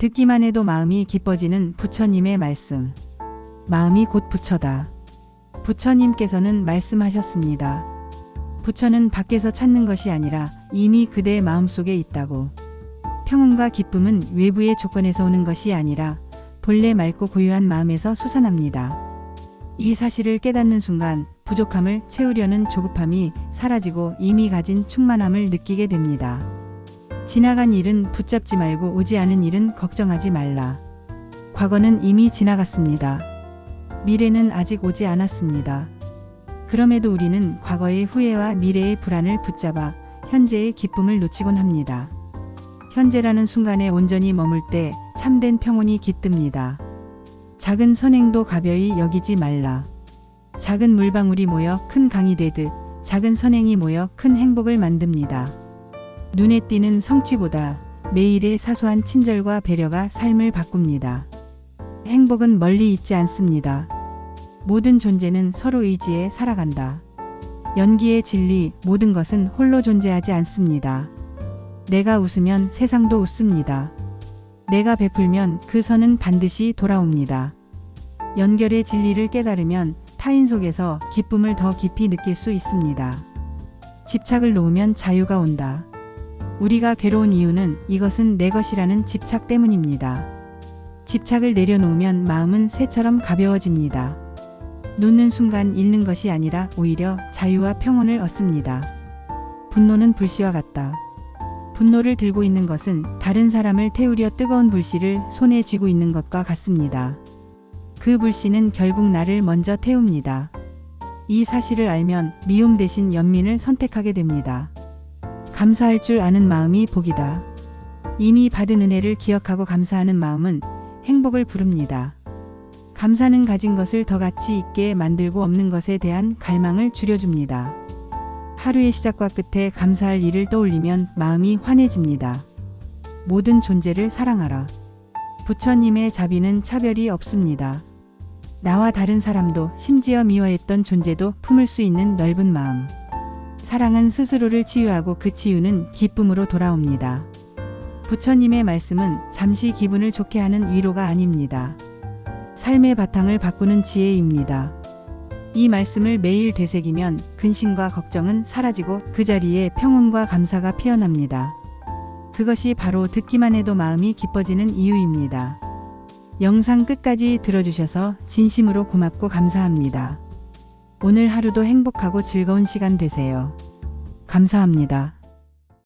듣기만 해도 마음이 기뻐지는 부처님의 말씀. 마음이 곧 부처다. 부처님께서는 말씀하셨습니다. 부처는 밖에서 찾는 것이 아니라 이미 그대의 마음속에 있다고. 평온과 기쁨은 외부의 조건에서 오는 것이 아니라 본래 맑고 고유한 마음에서 솟아납니다. 이 사실을 깨닫는 순간 부족함을 채우려는 조급함이 사라지고 이미 가진 충만함을 느끼게 됩니다. 지나간 일은 붙잡지 말고 오지 않은 일은 걱정하지 말라. 과거는 이미 지나갔습니다. 미래는 아직 오지 않았습니다. 그럼에도 우리는 과거의 후회와 미래의 불안을 붙잡아 현재의 기쁨을 놓치곤 합니다. 현재라는 순간에 온전히 머물 때 참된 평온이 깃듭니다. 작은 선행도 가벼이 여기지 말라. 작은 물방울이 모여 큰 강이 되듯 작은 선행이 모여 큰 행복을 만듭니다. 눈에 띄는 성취보다 매일의 사소한 친절과 배려가 삶을 바꿉니다. 행복은 멀리 있지 않습니다. 모든 존재는 서로 의지해 살아간다. 연기의 진리, 모든 것은 홀로 존재하지 않습니다. 내가 웃으면 세상도 웃습니다. 내가 베풀면 그 선은 반드시 돌아옵니다. 연결의 진리를 깨달으면 타인 속에서 기쁨을 더 깊이 느낄 수 있습니다. 집착을 놓으면 자유가 온다. 우리가 괴로운 이유는 이것은 내 것이라는 집착 때문입니다. 집착을 내려놓으면 마음은 새처럼 가벼워집니다. 놓는 순간 잃는 것이 아니라 오히려 자유와 평온을 얻습니다. 분노는 불씨와 같다. 분노를 들고 있는 것은 다른 사람을 태우려 뜨거운 불씨를 손에 쥐고 있는 것과 같습니다. 그 불씨는 결국 나를 먼저 태웁니다. 이 사실을 알면 미움 대신 연민을 선택하게 됩니다. 감사할 줄 아는 마음이 복이다. 이미 받은 은혜를 기억하고 감사하는 마음은 행복을 부릅니다. 감사는 가진 것을 더 가치 있게 만들고 없는 것에 대한 갈망을 줄여줍니다. 하루의 시작과 끝에 감사할 일을 떠올리면 마음이 환해집니다. 모든 존재를 사랑하라. 부처님의 자비는 차별이 없습니다. 나와 다른 사람도 심지어 미워했던 존재도 품을 수 있는 넓은 마음. 사랑은 스스로를 치유하고 그 치유는 기쁨으로 돌아옵니다. 부처님의 말씀은 잠시 기분을 좋게 하는 위로가 아닙니다. 삶의 바탕을 바꾸는 지혜입니다. 이 말씀을 매일 되새기면 근심과 걱정은 사라지고 그 자리에 평온과 감사가 피어납니다. 그것이 바로 듣기만 해도 마음이 기뻐지는 이유입니다. 영상 끝까지 들어주셔서 진심으로 고맙고 감사합니다. 오늘 하루도 행복하고 즐거운 시간 되세요. 감사합니다.